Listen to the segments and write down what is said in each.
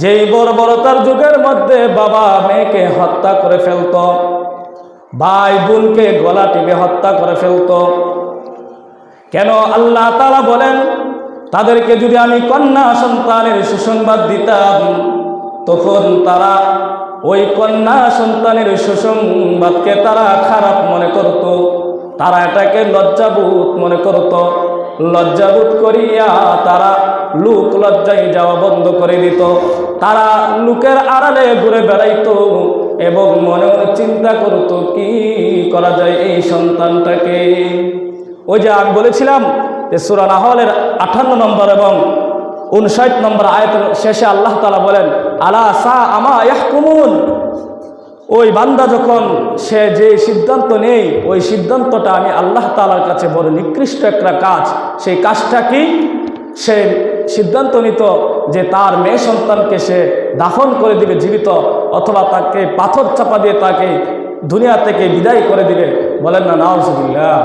যেই বর্বরতার যুগের মধ্যে বাবা মেয়েকে হত্যা করে ফেলত, ভাই বোনকে গলা টিপে হত্যা করে ফেলত, কেন আল্লাহ তালা বলেন, তাদেরকে যদি আমি কন্যা সন্তানের সুসংবাদ দিতাম, তখন তারা ওই কন্যা সন্তানের সুসংবাদকে তারা খারাপ মনে করত, তারা এটাকে লজ্জাবোধ মনে করত। লজ্জাবোধ করিয়া তারা লোক লজ্জায় যাওয়া বন্ধ করে দিত। তারা লোকের আড়ালে ঘুরে বেড়াইতো এবং মনে মনে চিন্তা করত, কি করা যায় এই সন্তানটাকে? ওই যে আমি বলেছিলাম যে সুরা নাহলের আঠান্ন নম্বর এবং উনষাট নম্বর আয়ত শেষে আল্লাহ তালা বলেন, আলা সা আমা ইয়াহকুমুন? ওই বান্দা যখন, সে যে সিদ্ধান্ত নেই, ওই সিদ্ধান্তটা আমি আল্লাহ তালার কাছে বড় নিকৃষ্ট একটা কাজ। সেই কাজটা কি? সে সিদ্ধান্ত নিত যে তার মেয়ে সন্তানকে সে দাফন করে দিবে, জীবিত, অথবা তাকে পাথর চাপা দিয়ে তাকে দুনিয়া থেকে বিদায় করে দিবে। বলেন না, নাউজুবিল্লাহ।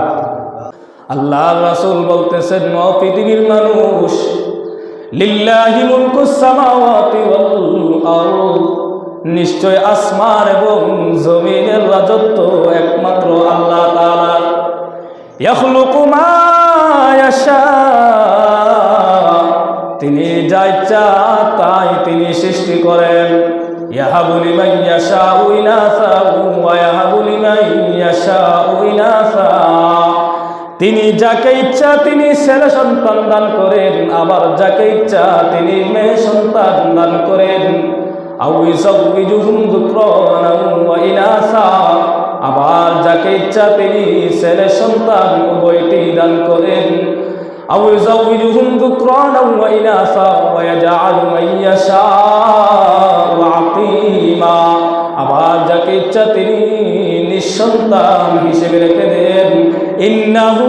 আল্লাহ রাসূল বলতেছেন ন পৃথিবীর মানুষ, লিল্লাহি মুলকুস সামাওয়াতি ওয়াল আরদ। নিশ্চয় আসমান এবং জমিনের রাজত্ব একমাত্র আল্লাহ তাআলার ইয়াখলুকু মা ইয়াশা। তিনি যা ইচ্ছা তাই তিনি সৃষ্টি করেন। ইয়াহাবু লিমান ইয়াশাউ ইনাসা ওয়া ইয়াহাবু লিমান ইয়াশাউ ইনাসা। তিনি যাকে ইচ্ছা তিনি ছেলে সন্তান দান করেন, আবার যাকে ইচ্ছা তিনি মেয়ে সন্তান দান করেন। আবার যাকে ইচ্ছা তিনি ছেলে সন্তান উভয়টি দান করেন। যুকরানান ওয়া ইনাসা ওয়া ইয়াজআলু মান ইয়াশাউ আকিমা আবার যাকে ইচ্ছা তিনি নিঃসন্তান হিসেবে রেখে দেন। ইন্নাহু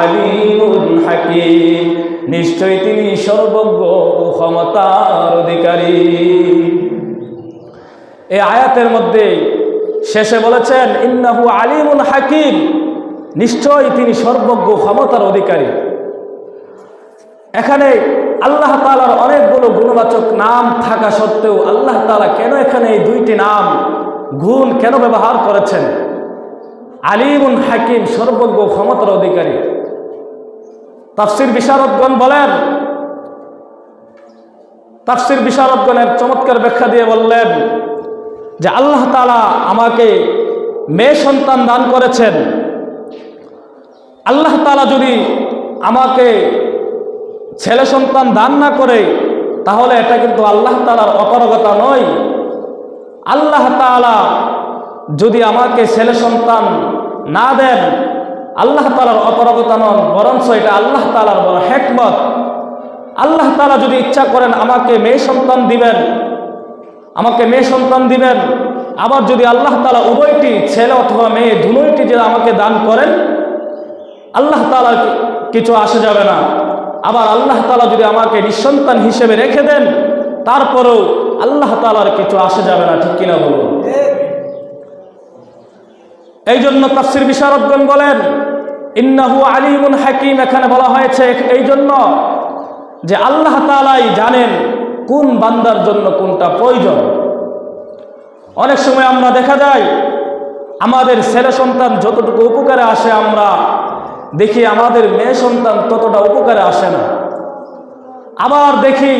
আলিমুন হাকিম। নিশ্চয় তিনি সর্বজ্ঞ ও ক্ষমতার অধিকারী। এই আয়াতের মধ্যে শেষে বলেছেন, ইন্নাহু আলিমুন হাকিম। নিশ্চয় তিনি সর্বজ্ঞ ক্ষমতার অধিকারী। এখানে আল্লাহ তালার অনেকগুলো গুণবাচক নাম থাকা সত্ত্বেও আল্লাহ তালা কেন এখানে এই দুইটি নাম, গুণ কেন ব্যবহার করেছেন? আলিমুন হাকিম, সর্বজ্ঞ ক্ষমতার অধিকারী। তাফসির বিশারদগণ বলেন, তাফসির বিশারদগণের চমৎকার ব্যাখ্যা দিয়ে বললেন যে আল্লাহ তালা আমাকে মেয়ে সন্তান দান করেছেন। আল্লাহ তালা যদি আমাকে ছেলে সন্তান দান না করে, তাহলে এটা কিন্তু আল্লাহ তালার অপারগতা নয়। আল্লাহ তালা যদি আমাকে ছেলে সন্তান না দেন, আল্লাহ তালার অপারগতা নন বরঞ্চ এটা আল্লাহ তালার বড় হেকমত। আল্লাহ তালা যদি ইচ্ছা করেন আমাকে মেয়ে সন্তান দিবেন, আমাকে মেয়ে সন্তান দিবেন, আবার যদি আল্লাহ তালা উভয়টি ছেলে অথবা মেয়ে দুইটি যে আমাকে দান করেন, আল্লাহ তালার কিছু আসে যাবে না। আবার আল্লাহ তালা যদি আমাকে নিঃসন্তান হিসেবে রেখে দেন, তারপরেও আল্লাহ তালার কিছু আসে যাবে না, ঠিক কিনা বলুন? এই জন্য তাফসির বিশারদগণ বলেন, ইন্নাহু আলিমুন হাকিম এখানে বলা হয়েছে এই জন্য যে আল্লাহ তালাই জানেন কোন বান্দার জন্য কোনটা প্রয়োজন। অনেক সময় আমরা দেখা যায়, আমাদের ছেলে সন্তান যতটুকু উপকারে আসে আমরা দেখি আমাদের মেয়ে সন্তান ততটা উপকারে আসে না। আবার দেখি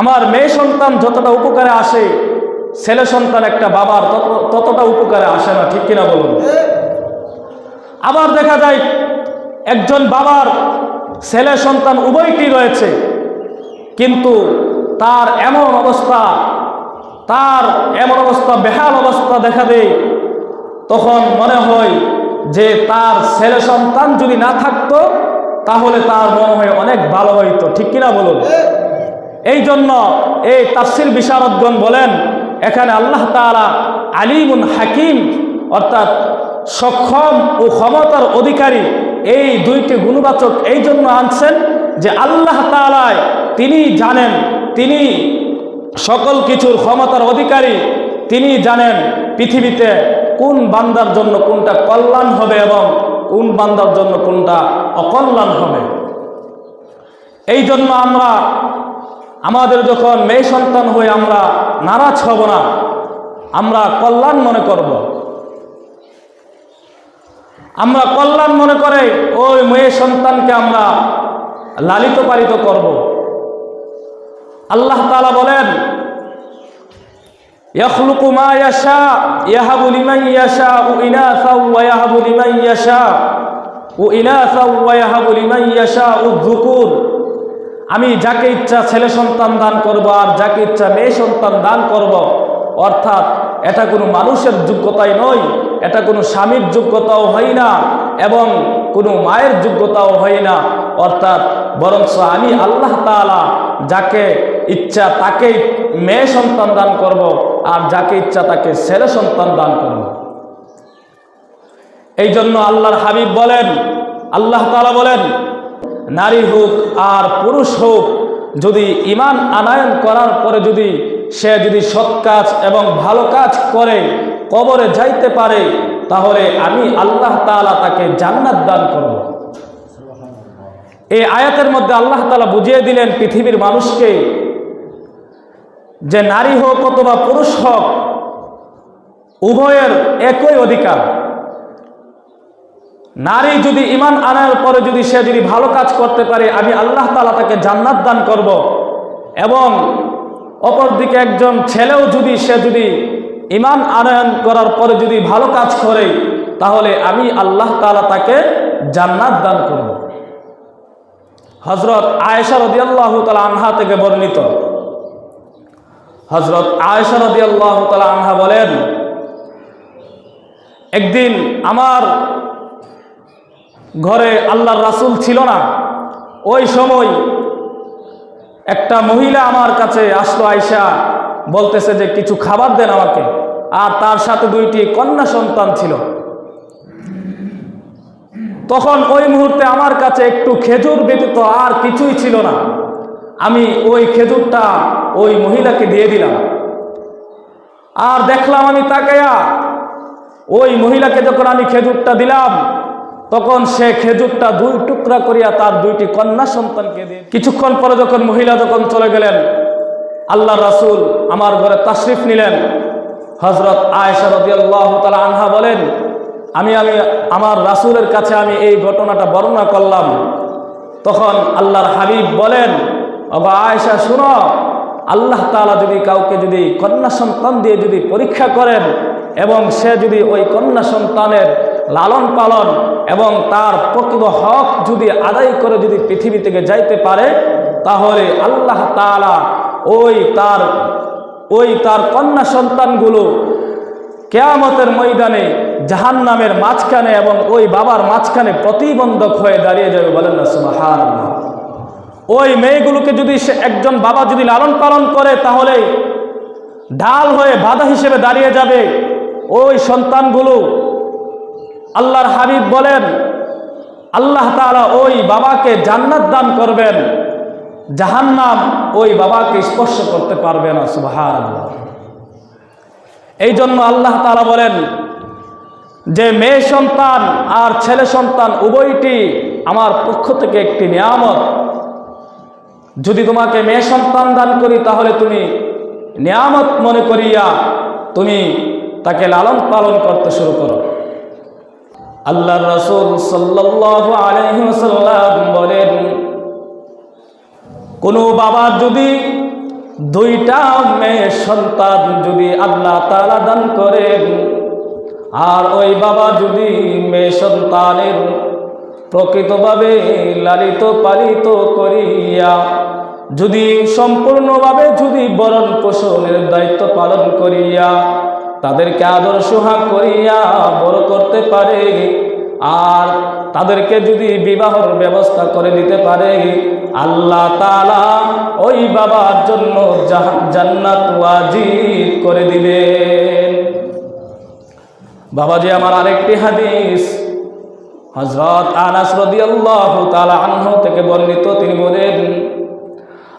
আমার মেয়ে সন্তান যতটা উপকারে আসে, ছেলে সন্তান একটা বাবার ততটা উপকারে আসে না, ঠিক কিনা বলুন? আবার দেখা যায় একজন বাবার ছেলে সন্তান উভয়টি রয়েছে, কিন্তু তার এমন অবস্থা, তার এমন অবস্থা, বেহাল অবস্থা দেখা দেয়, তখন মনে হয় যে তার ছেলে সন্তান যদি না থাকতো, তাহলে তার মনে হয় অনেক ভালো হইতো। ঠিক কিনা বলুন? এই জন্য এই তাফসির বিশারদগণ বলেন, এখানে আল্লাহ তাআলা আলিমুন হাকিম, অর্থাৎ সক্ষম ও ক্ষমতার অধিকারী এই দুইটি গুণবাচক এই জন্য আনছেন যে আল্লাহ তাআলায় তিনি জানেন, তিনি সকল কিছুর ক্ষমতার অধিকারী, তিনি জানেন পৃথিবীতে কোন বান্দার জন্য কোনটা কল্যাণ হবে এবং কোন বান্দার জন্য কোনটা অকল্যাণ হবে? এই জন্য আমরা, আমাদের যখন মেয়ে সন্তান হয়ে আমরা নারাজ হব না, আমরা কল্যাণ মনে করব। আমরা কল্যাণ মনে করে ওই মেয়ে সন্তানকে আমরা লালিত পালিত করব। আল্লাহ তালা বলেন يخلق ما يشاء يهب لمن يشاء إناثا ويهب لمن يشاء وإناثا ويهب لمن يشاء الذكور আমি যাকে ইচ্ছা ছেলে সন্তান দান করব আর যাকে ইচ্ছা মেয়ে সন্তান দান করব অর্থাৎ এটা কোনো মানুষের যোগ্যতাই নয় এটা কোনো স্বামীর যোগ্যতাও হয় না এবং কোনো মায়ের যোগ্যতাও হয় না অর্থাৎ বরঞ্চ আমি আল্লাহ তাআলা যাকে ইচ্ছা তাকে মেয়ে সন্তান দান করব আর যাকে ইচ্ছা তাকে ছেলে সন্তান দান করব এই জন্য আল্লাহর হাবিব বলেন, আল্লাহ তাআলা বলেন, নারী হোক আর পুরুষ হোক, যদি ইমান আনায়ন করার পরে যদি সে যদি সৎ কাজ এবং ভালো কাজ করে, কবরে যাইতে পারে, তাহলে আমি আল্লাহ তাআলা তাকে জান্নাত দান করব। এই আয়াতের মধ্যে আল্লাহ তালা বুঝিয়ে দিলেন পৃথিবীর মানুষকে যে নারী হোক অথবা পুরুষ হোক, উভয়ের একই অধিকার। নারী যদি ইমান আনার পরে যদি সে যদি ভালো কাজ করতে পারে, আমি আল্লাহ তালা তাকে জান্নাত দান করব। এবং অপরদিকে একজন ছেলেও যদি সে যদি ইমান আনয়ন করার পরে যদি ভালো কাজ করে, তাহলে আমি আল্লাহ তালা তাকে জান্নাত দান করব। হজরত আয়েশা রদি আল্লাহ তালা আনহা থেকে বর্ণিত। হজরত আয়েশা রদি আল্লাহ আনহা বলেন, একদিন আমার ঘরে আল্লাহর রাসুল ছিল না। ওই সময় একটা মহিলা আমার কাছে আসলো আয়সা বলতেছে যে, কিছু খাবার দেন আমাকে। আর তার সাথে দুইটি কন্যা সন্তান ছিল। তখন ওই মুহূর্তে আমার কাছে একটু খেজুর ব্যতীত আর কিছুই ছিল না। আমি ওই খেজুরটা ওই মহিলাকে দিয়ে দিলাম। আর দেখলাম আমি তাকায়া, ওই মহিলাকে যখন আমি খেজুরটা দিলাম, তখন সে খেজুরটা দুই টুকরা করিয়া তার দুইটি কন্যা সন্তানকে দিয়ে কিছুক্ষণ পরে যখন মহিলা যখন চলে গেলেন আল্লাহ রাসুল আমার ঘরে তাশরিফ নিলেন। হজরত আয়েশা রদিয়াল্লাহ তালা আনহা বলেন, আমি আমি, আমার রাসুলের কাছে আমি এই ঘটনাটা বর্ণনা করলাম। তখন আল্লাহর হাবিব বলেন অবা আয়েশা, শুনো আল্লাহ তাআলা যদি কাউকে যদি কন্যা সন্তান দিয়ে যদি পরীক্ষা করেন এবং সে যদি ওই কন্যা সন্তানের লালন পালন এবং তার প্রকৃত হক যদি আদায় করে যদি পৃথিবী থেকে যাইতে পারে, তাহলে আল্লাহ তাআলা ওই তার ওই তার কন্যা সন্তানগুলো কেয়ামতের ময়দানে জাহান নামের মাঝখানে এবং ওই বাবার মাঝখানে প্রতিবন্ধক হয়ে দাঁড়িয়ে যাবে বলেন না সুবাহান ওই মেয়েগুলোকে যদি সে একজন বাবা যদি লালন পালন করে, তাহলে ঢাল হয়ে বাধা হিসেবে দাঁড়িয়ে যাবে। ওই সন্তানগুলো আল্লাহর হাবিব বলেন, আল্লাহ তাআলা ওই বাবাকে জান্নাত দান করবেন, জাহান্নাম ওই বাবাকে স্পর্শ করতে পারবে না সুবাহান এই জন্য আল্লাহ তাআলা বলেন, যে মেয়ে সন্তান আর ছেলে সন্তান উভয়টি আমার পক্ষ থেকে একটি নিয়ামত। যদি তোমাকে মেয়ে সন্তান দান করি, তাহলে তুমি নিয়ামত মনে করিয়া তুমি তাকে লালন পালন করতে শুরু করো। আল্লাহ রসুল সাল্লাহ বলেন, কোনো বাবা যদি দুইটা মেয়ে সন্তান যদি আল্লাহ তালা দান করেন, আর ওই বাবা যদি মেয়ে সন্তানের প্রকৃতভাবে লালিত পালিত করিয়া, যদি সম্পূর্ণভাবে যদি বরণ পোষণের দায়িত্ব পালন করিয়া, তাদেরকে আদর সোহাগ করিয়া বড় করতে পারে, আর তাদেরকে যদি বিবাহর ব্যবস্থা করে দিতে পারে, আল্লাহ তালা ওই বাবার জন্য জান্নাত ওয়াজিব করে দিবেন। বাবাজি, আমার আরেকটি হাদিস। হজরত আনাস রদিয়াল্লাহু তাআলা আনহু থেকে বর্ণিত, তিনি বলেন,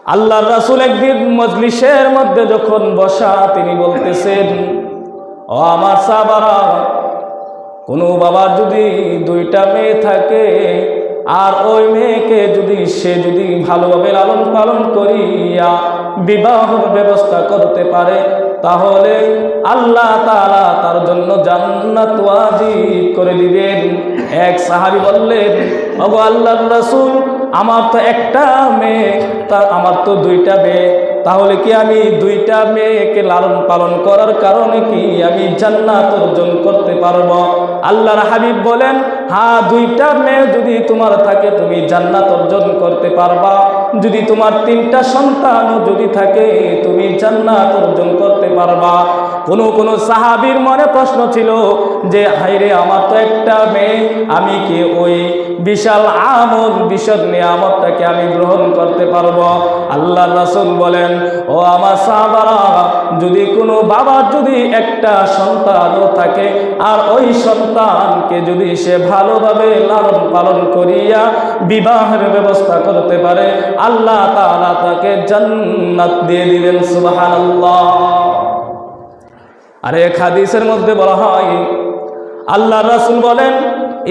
আল্লাহর রাসূল একদিন মজলিসের মধ্যে যখন বসা, তিনি বলতেছেন, ও আমার সাহাবারা, কোনো বাবার যদি দুইটা মেয়ে থাকে, আর ওই মেয়েকে যদি সে যদি ভালোভাবে লালন পালন করিয়া বিবাহর ব্যবস্থা করতে পারে তাহলে আল্লাহ তাআলা তার জন্য জান্নাত করে দিবেন। এক সাহাবী বললেন, ওগো আল্লাহর রাসূল, আমার তো একটা মেয়ে, তা আমার তো দুইটা মেয়ে। তাহলে কি আমি দুইটা মেয়েকে লালন পালন করার কারণে কি আমি জান্নাত অর্জন করতে পারব? আল্লাহর হাবিব বলেন হ্যাঁ দুইটা মেয়ে যদি তোমার থাকে, তুমি জান্নাত অর্জন করতে পারবা। যদি তোমার তিনটা সন্তানও যদি থাকে, তুমি জান্নাত অর্জন করতে পারবা। কোন কোন সাহাবীর মনে প্রশ্ন ছিল যে হাইরে আমার তো একটা মেয়ে, আমি কি ওই বিশাল আমল বিশদ নিয়ামতটাকে আমি গ্রহণ করতে পারব? আল্লাহ রাসূল বলেন, ও আমার সাহাবারা, যদি কোনো বাবার যদি একটা সন্তানও থাকে, আর ওই সন্তানকে যদি সে ভালোভাবে লালন পালন করিয়া বিবাহের ব্যবস্থা করতে পারে আল্লাহ তাআলা তাকে জান্নাত দিয়ে দিবেন, সুবহানাল্লাহ। আর এক হাদিসের মধ্যে বলা হয় আল্লাহ রাসূল বলেন,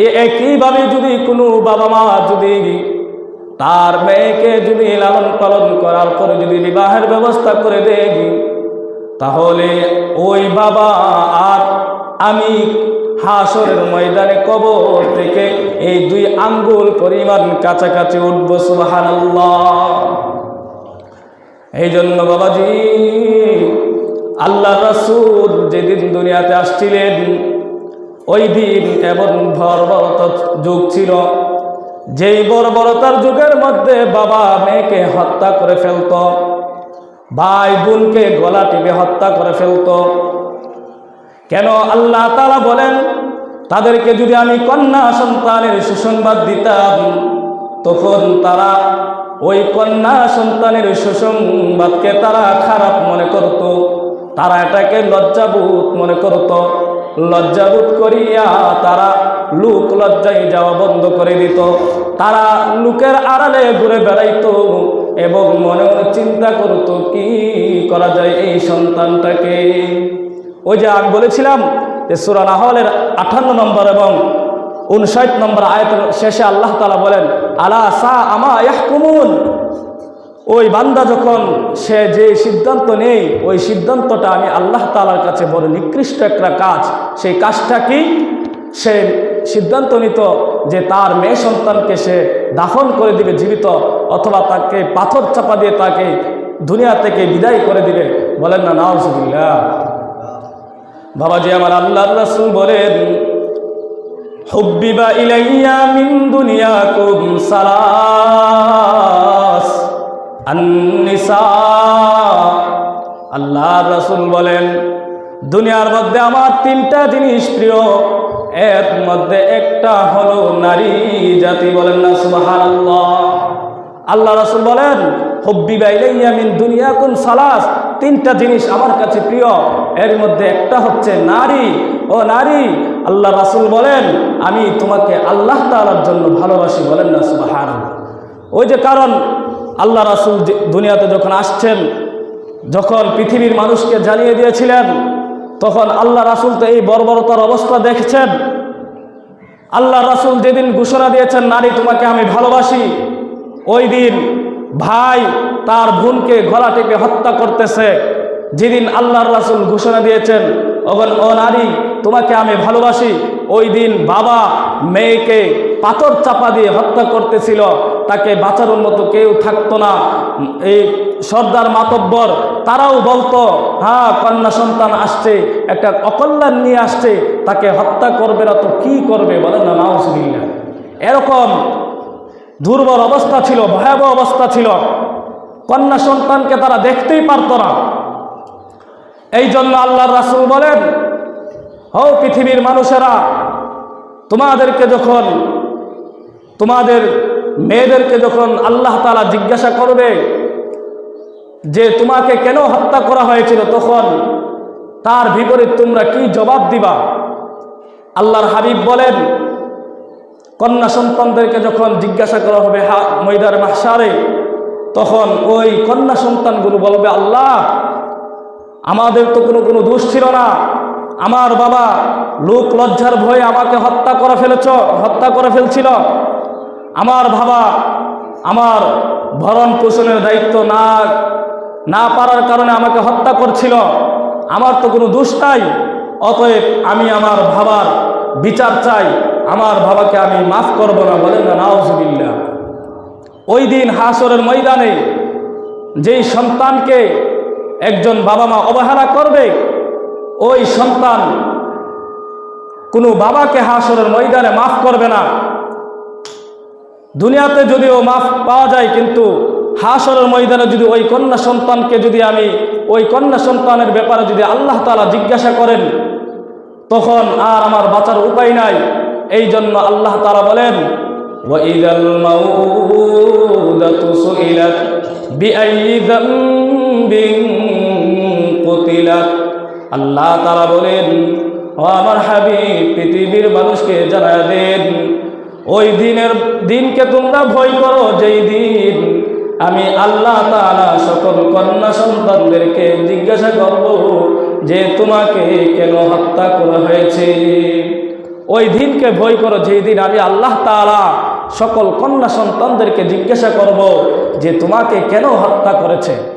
এ একইভাবে যদি কোনো বাবা মা যদি তার মেয়েকে যদি লালন পালন করার পরে যদি বিবাহের ব্যবস্থা করে দেয়, তাহলে ওই বাবা আর আমি হাসরের ময়দানে কবর থেকে এই দুই আঙ্গুল পরিমাণ কাছাকাছি উঠব, সুবহানাল্লাহ। এই জন্য বাবাজি, আল্লাহ রাসূল যেদিন দুনিয়াতে আসছিলেন, ওই দিন এমন বর্বরতার যুগ ছিল, যেই বর্বরতার যুগের মধ্যে বাবা মেয়েকে হত্যা করে ফেলত, ভাই বোনকে গলা টিপে হত্যা করে ফেলত কেন আল্লাহ তালা বলেন, তাদেরকে যদি আমি কন্যা সন্তানের সুসংবাদ দিতাম, তখন তারা ওই কন্যা সন্তানের সুসংবাদকে তারা খারাপ মনে করত, তারা এটাকে লজ্জাবোধ মনে করত। লজ্জাবোধ করিয়া তারা লোক লজ্জায় যাওয়া বন্ধ করে দিত। তারা লোকের আড়ালে ঘুরে বেড়াইতো এবং মনে মনে চিন্তা করতো, কি করা যায় এই সন্তানটাকে? ওই যে আমি বলেছিলাম যে সুরা নাহলের আঠান্ন নম্বর এবং উনষাট নম্বর আয়তের শেষে আল্লাহ তালা বলেন, আলা সা আমা ইয়াহকুমুন? ওই বান্দা যখন, সে যে সিদ্ধান্ত নেই, ওই সিদ্ধান্তটা আমি আল্লাহ তালার কাছে বড় নিকৃষ্ট একটা কাজ। সেই কাজটা কি? সে সিদ্ধান্ত নিত যে তার মেয়ে সন্তানকে সে দাফন করে দিবে জীবিত, অথবা তাকে পাথর চাপা দিয়ে তাকে দুনিয়া থেকে বিদায় করে দিবে। বলেন না, নাউজুবিল্লাহ। বাবাজি আমার আল্লাহ রাসূল বলেন, হুব্বিবা ইলাইয়া মিন দুনিয়াকুম সালাস আন-নিসা। আল্লাহ রাসূল বলেন, দুনিয়ার মধ্যে আমার তিনটা জিনিস প্রিয়, এর মধ্যে একটা হলো নারী জাতি। বলেন না, সুবহানাল্লাহ। আল্লাহ রাসূল বলেন হব্বি বাইলাইয়া মিন দুনিয়াকুম সালাস। তিনটা জিনিস আমার কাছে প্রিয়। এর মধ্যে একটা হচ্ছে নারী। ও নারী, আল্লাহ রাসূল বলেন, আমি তোমাকে আল্লাহ তাআলার জন্য ভালোবাসি। বলেন না, সুবহানাল্লাহ। ওই যে কারণ, আল্লাহ রাসুল দুনিয়াতে যখন আসছেন, যখন পৃথিবীর মানুষকে জানিয়ে দিয়েছিলেন, তখন আল্লাহ রাসুল তো এই বর্বরতার অবস্থা দেখেছেন। আল্লাহ রাসূল যেদিন ঘোষণা দিয়েছেন, নারী, তোমাকে আমি ভালোবাসি। ওই দিন ভাই তার বোনকে গলা টেপে হত্যা করতেছে। যেদিন আল্লাহর রাসূল ঘোষণা দিয়েছেন ওগন ও নারী, তোমাকে আমি ভালোবাসি। ওই দিন বাবা মেয়েকে পাথর চাপা দিয়ে হত্যা করতেছিল। তাকে বাঁচানোর মতো কেউ থাকতো না। এই সর্দার মাতব্বর, তারাও বলতো হ্যাঁ কন্যা সন্তান আসছে, একটা অকল্যাণ নিয়ে আসছে, তাকে হত্যা করবে না তো কি করবে? বলেন না নাউজবিল্লা এরকম দুর্বল অবস্থা ছিল, ভয়াবহ অবস্থা ছিল। কন্যা সন্তানকে তারা দেখতেই পারত না। এই জন্য আল্লাহর রাসুল বলেন হো পৃথিবীর মানুষেরা, তোমাদেরকে যখন, তোমাদের মেয়েদেরকে যখন আল্লাহ তাআলা জিজ্ঞাসা করবে যে তোমাকে কেন হত্যা করা হয়েছিল, তখন তার বিপরীত তোমরা কি জবাব দিবা? আল্লাহর হাবিব বলেন কন্যা সন্তানদেরকে যখন জিজ্ঞাসা করা হবে, হা- ময়দার মাসারে তখন ওই কন্যা সন্তানগুলো বলবে, আল্লাহ, আমাদের তো কোনো কোনো দোষ ছিল না। আমার বাবা লোক লজ্জার ভয়ে আমাকে হত্যা করে ফেলেছ, হত্যা করে ফেলছিল। আমার বাবা আমার ভরণ পোষণের দায়িত্ব না না পারার কারণে আমাকে হত্যা করছিল। আমার তো কোনো দোষ নাই। অতএব আমি আমার বাবার বিচার চাই। আমার বাবাকে আমি মাফ করব না, বলেন না নাউজুবিল্লা ওই দিন হাসরের ময়দানে যেই সন্তানকে একজন বাবা মা অবহেলা করবে, ওই সন্তান কোনো বাবাকে হাসরের ময়দানে মাফ করবে না। দুনিয়াতে যদিও মাফ পাওয়া যায়, কিন্তু হাসরের ময়দানে যদি ওই কন্যা সন্তানকে যদি আমি, ওই কন্যা সন্তানের ব্যাপারে যদি আল্লাহ তালা জিজ্ঞাসা করেন, তখন আর আমার বাঁচার উপায় নাই। এই জন্য আল্লাহ তারা বলেন আল্লাহ তারা বলেন, ও আমার হাবিব, পৃথিবীর মানুষকে জানা দেন, ওই দিনের দিনকে তোমরা ভয় করো, যেই দিন আমি আল্লাহ তালা সকল কন্যা সন্তানদেরকে জিজ্ঞাসা করব যে তোমাকে কেন হত্যা করা হয়েছে? ওই দিনকে ভয় করো, যেই দিন আমি আল্লাহ তালা সকল কন্যা সন্তানদেরকে জিজ্ঞাসা করব যে তোমাকে কেন হত্যা করেছে?